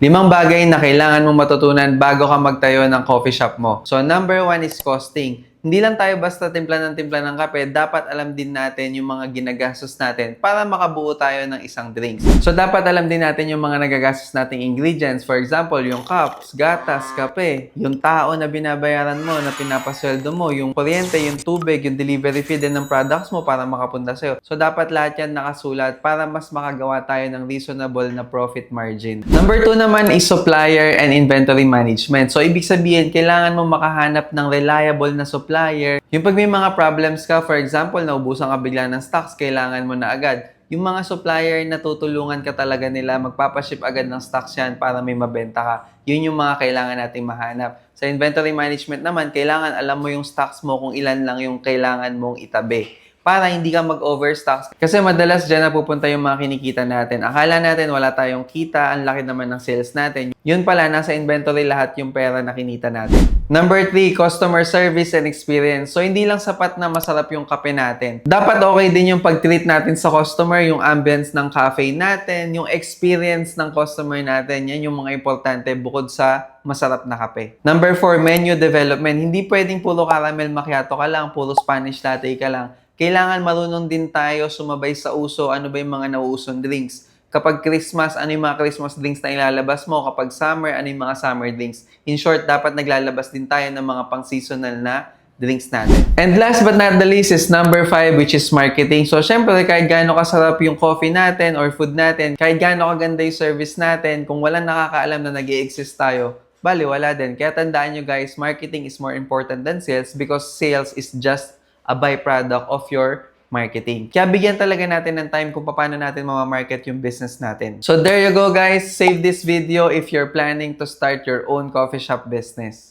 Limang bagay na kailangan mong matutunan bago ka magtayo ng coffee shop mo. So, number one is costing. Hindi lang tayo basta timpla ng timpla ng kape, dapat alam din natin yung mga ginagastos natin para makabuo tayo ng isang drinks. So, dapat alam din natin yung mga nagagastos nating ingredients. For example, yung cups, gatas, kape, yung tao na binabayaran mo, na pinapasweldo mo, yung kuryente, yung tubig, yung delivery fee din ng products mo para makapunta sa'yo. So, dapat lahat yan nakasulat para mas makagawa tayo ng reasonable na profit margin. Number two naman is supplier and inventory management. So, ibig sabihin, kailangan mo makahanap ng reliable na supplier. Yung pag may mga problems ka, for example, naubusan ka bigla ng stocks, kailangan mo na agad. Yung mga supplier na tutulungan ka talaga nila, magpapaship agad ng stocks yan para may mabenta ka. Yun yung mga kailangan nating mahanap. Sa inventory management naman, kailangan alam mo yung stocks mo kung ilan lang yung kailangan mong itabi para hindi ka mag-overstock. Kasi madalas dyan napupunta yung mga kinikita natin. Akala natin wala tayong kita, ang laki naman ng sales natin. Yun pala, nasa inventory lahat yung pera na kinita natin. Number three, customer service and experience. So, hindi lang sapat na masarap yung kape natin. Dapat okay din yung pag-treat natin sa customer, yung ambience ng cafe natin, yung experience ng customer natin. Yan yung mga importante bukod sa masarap na kape. Number four, menu development. Hindi pwedeng puro caramel macchiato ka lang, puro Spanish latte ka lang kailangan marunong din tayo sumabay sa uso ano ba yung mga nauusong drinks. Kapag Christmas, ano yung mga Christmas drinks na ilalabas mo? Kapag summer, ano yung mga summer drinks? In short, dapat naglalabas din tayo ng mga pang-seasonal na drinks natin. And last but not the least is number five, which is marketing. So, syempre, kahit gaano kasarap yung coffee natin or food natin, kahit gaano kaganda yung service natin, kung walang nakakaalam na nag exist tayo, bali, wala din. Kaya tandaan nyo guys, marketing is more important than sales because sales is just a byproduct of your marketing. Kaya bigyan talaga natin ng time kung paano natin mamamarket yung business natin. So there you go guys. Save this video if you're planning to start your own coffee shop business.